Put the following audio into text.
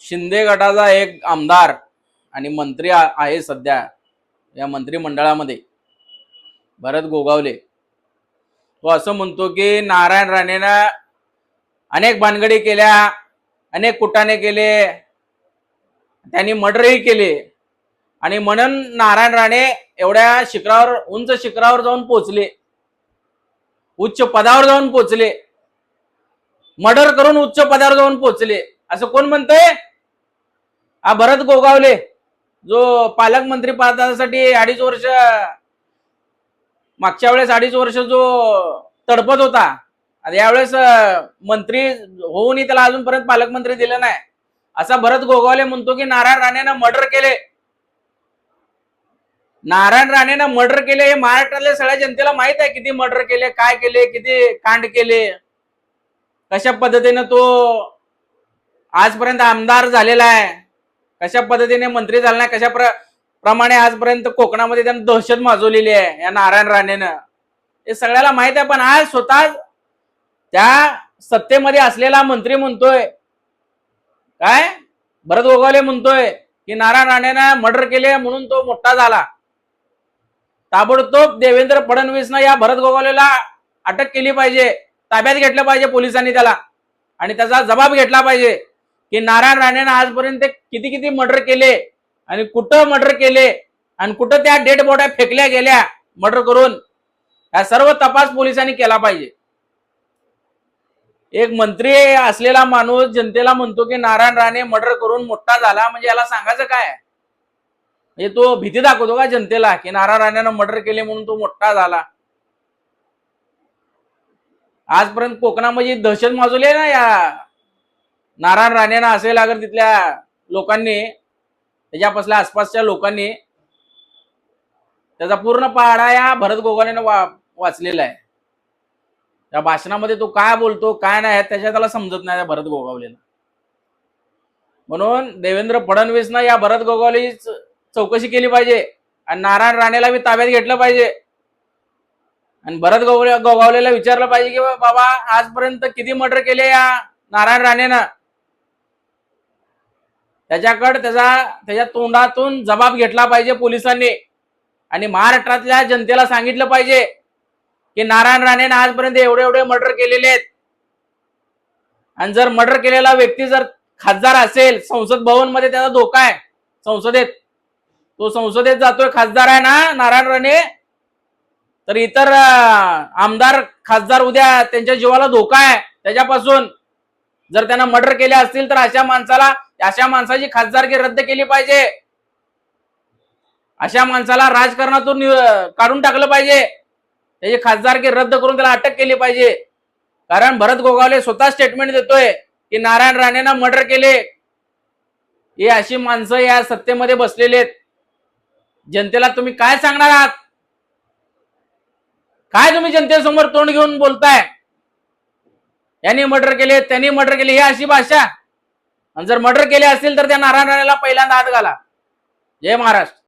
शिंदे गटाचा एक आमदार आणि मंत्री आहे सध्या या मंत्रिमंडळामध्ये भरत गोगावले. तो असं म्हणतो की नारायण राणेनं अनेक भानगडी केल्या अनेक कुटाने केले त्यांनी मर्डरही केले. आणि म्हणून नारायण राणे एवढ्या शिखरावर उंच शिखरावर जाऊन पोचले. उच्च पदावर जाऊन पोचले. मर्डर करून उच्च पदावर जाऊन पोचले. असं कोण म्हणतंय? हा भरत गोगावले. जो पालकमंत्री पदासाठी अडीच वर्ष मागच्या वेळेस अडीच वर्ष जो तडपत होता यावेळेस मंत्री होऊनही त्याला अजूनपर्यंत पालकमंत्री दिलं नाही. असा भरत गोगावले म्हणतो की नारायण राणेनं मर्डर केले. नारायण राणेनं मर्डर केले हे महाराष्ट्रातल्या सगळ्या जनतेला माहीत आहे किती मर्डर केले काय केले किती कांड केले. कशा पद्धतीनं तो आजपर्यंत आमदार झालेला आहे. कशा पद्धतीने मंत्री झाला नाही कशा प्र प्रमाणे आजपर्यंत कोकणामध्ये त्यांनी दहशत माजवलेली आहे या नारायण राणेनं. हे सगळ्याला माहीत आहे पण आज स्वतः त्या सत्तेमध्ये असलेला मंत्री म्हणतोय काय? भरत गोगावले म्हणतोय की नारायण राणेनं मर्डर केले म्हणून तो मोठा झाला. ताबडतोब देवेंद्र फडणवीसनं या भरत गोगावलेला अटक केली पाहिजे ताब्यात घेतलं पाहिजे पोलिसांनी त्याला. आणि त्याचा जबाब घेतला पाहिजे. की नारायण राणेनं आजपर्यंत किती किती मर्डर केले आणि कुठं मर्डर केले आणि कुठं त्या डेड बॉड्या फेकल्या गेल्या मर्डर करून या सर्व तपास पोलिसांनी केला पाहिजे. एक मंत्री असलेला माणूस जनतेला म्हणतो की नारायण राणे मर्डर करून मोठा झाला म्हणजे याला सांगायचं काय म्हणजे तो भीती दाखवतो का जनतेला की नारायण राणेनं मर्डर केले म्हणून तो मोठा झाला? आजपर्यंत कोकणामध्ये दहशत माजवली आहे ना या नारायण राणेंना असेल अगर तिथल्या लोकांनी त्याच्यापासल्या आसपासच्या लोकांनी. त्याचा पूर्ण पाडा या भरत गोगानेनं वा वाचलेला आहे. त्या भाषणामध्ये तो काय बोलतो काय नाही त्याच्या त्याला समजत नाही त्या भरत गोगावलेला म्हणून देवेंद्र फडणवीसनं या भरत गोगावली चौकशी केली पाहिजे. आणि नारायण राणेला बी ताब्यात घेतलं पाहिजे. आणि भरत गोगावले गोगावलेला विचारलं पाहिजे की बाबा आजपर्यंत किती मर्डर केले या नारायण राणेनं? त्याच्याकडे त्याचा त्याच्या तोंडातून जबाब घेतला पाहिजे पोलिसांनी. आणि महाराष्ट्रातल्या जनतेला सांगितलं पाहिजे की नारायण राणेनं आजपर्यंत एवढे एवढे मर्डर केलेले आहेत. आणि जर मर्डर केलेला व्यक्ती जर खासदार असेल संसद भवनमध्ये त्याचा धोका आहे संसदेत. तो संसदेत जातोय खासदार आहे ना नारायण राणे तर इतर आमदार खासदार उद्या त्यांच्या जीवाला धोका आहे त्याच्यापासून. जर त्यांना मर्डर केले असतील तर अशा माणसाला अशा माणसाची खासदारकी रद्द केली पाहिजे. अशा माणसाला राजकारणातून काढून टाकलं पाहिजे. त्याची खासदारकी रद्द करून त्याला अटक केली पाहिजे. कारण भरत गोगावले स्वतः स्टेटमेंट देतोय की नारायण राणेनं मर्डर केले. हे अशी माणसं या सत्तेमध्ये बसलेले आहेत. जनतेला तुम्ही काय सांगणार आहात? काय तुम्ही जनतेसमोर तोंड घेऊन बोलताय? यांनी मर्डर केले त्यांनी मर्डर केले ही अशी भाषा. आणि जर मर्डर केले असतील तर त्या नारायण राणेला पहिल्यांदा हात घाला. जय महाराष्ट्र.